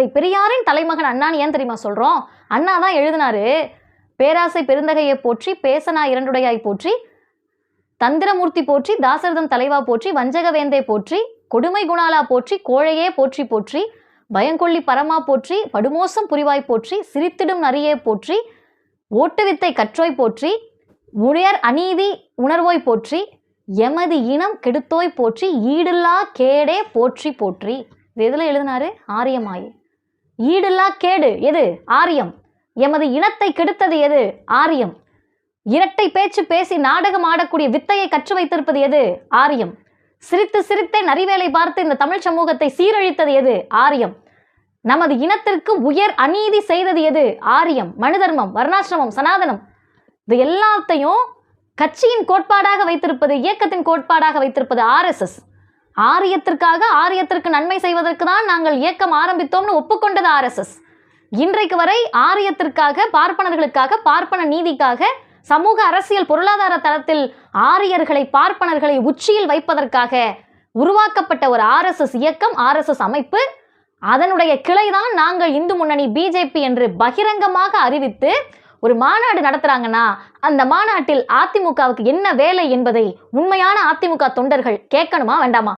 இதை பெரியாரின் தலைமகன் அண்ணான்னு ஏன் தெரியுமா சொல்கிறோம் அண்ணா தான் எழுதினாரு பேராசை பெருந்தகையை போற்றி பேசனா இரண்டுடையாய் போற்றி தந்திரமூர்த்தி போற்றி தாசரதம் தலைவா போற்றி வஞ்சகவேந்தே போற்றி கொடுமை குணாலா போற்றி கோழையே போற்றி போற்றி பயங்கொள்ளி பரமா போற்றி படுமோசம் புரிவாய் போற்றி சிரித்திடும் நரியே போற்றி ஓட்டுவித்தை கற்றோய் போற்றி உயர் அநீதி உணர்வோய் போற்றி எமது இனம் கெடுத்தோய் போற்றி ஈடில்லா கேடே போற்றி போற்றி. இது எதில் எழுதினாரு? ஆரியமாயி. ஈடில்லா கேடு எது? ஆரியம். எமது இனத்தை கெடுத்தது எது? ஆரியம். இரட்டை பேச்சு பேசி நாடகம் ஆடக்கூடிய வித்தையை கற்று வைத்திருப்பது எது? ஆரியம். சிரித்து சிரித்தே நரிவேலை பார்த்து இந்த தமிழ் சமூகத்தை சீரழித்தது எது? ஆரியம். நமது இனத்திற்கு உயர் அநீதி செய்தது எது? ஆரியம். மனுதர்மம் வர்ணாசிரமம் சனாதனம். இது எல்லாத்தையும் கட்சியின் கோட்பாடாக வைத்திருப்பது இயக்கத்தின் கோட்பாடாக வைத்திருப்பது ஆர்எஸ்எஸ் ஆரியத்திற்காக ஆரியத்திற்கு நன்மை செய்வதற்கு தான் நாங்கள் இயக்கம் ஆரம்பித்தோம்னு ஒப்புக்கொண்டது ஆர்எஸ்எஸ் இன்றைக்கு வரை ஆரியத்திற்காக பார்ப்பனர்களுக்காக பார்ப்பன நீதிக்காக சமூக அரசியல் பொருளாதார தளத்தில் ஆரியர்களை பார்ப்பனர்களை உச்சியில் வைப்பதற்காக உருவாக்கப்பட்ட ஒரு ஆர்எஸ்எஸ் இயக்கம் ஆர்எஸ்எஸ் அமைப்பு. அதனுடைய கிளைதான் நாங்கள் இந்து முன்னணி பிஜேபி என்று பகிரங்கமாக அறிவித்து ஒரு மாநாடு நடத்துறாங்கன்னா அந்த மாநாட்டில் அதிமுகவுக்கு என்ன வேலை என்பதை உண்மையான அதிமுக தொண்டர்கள் கேட்கணுமா வேண்டாமா?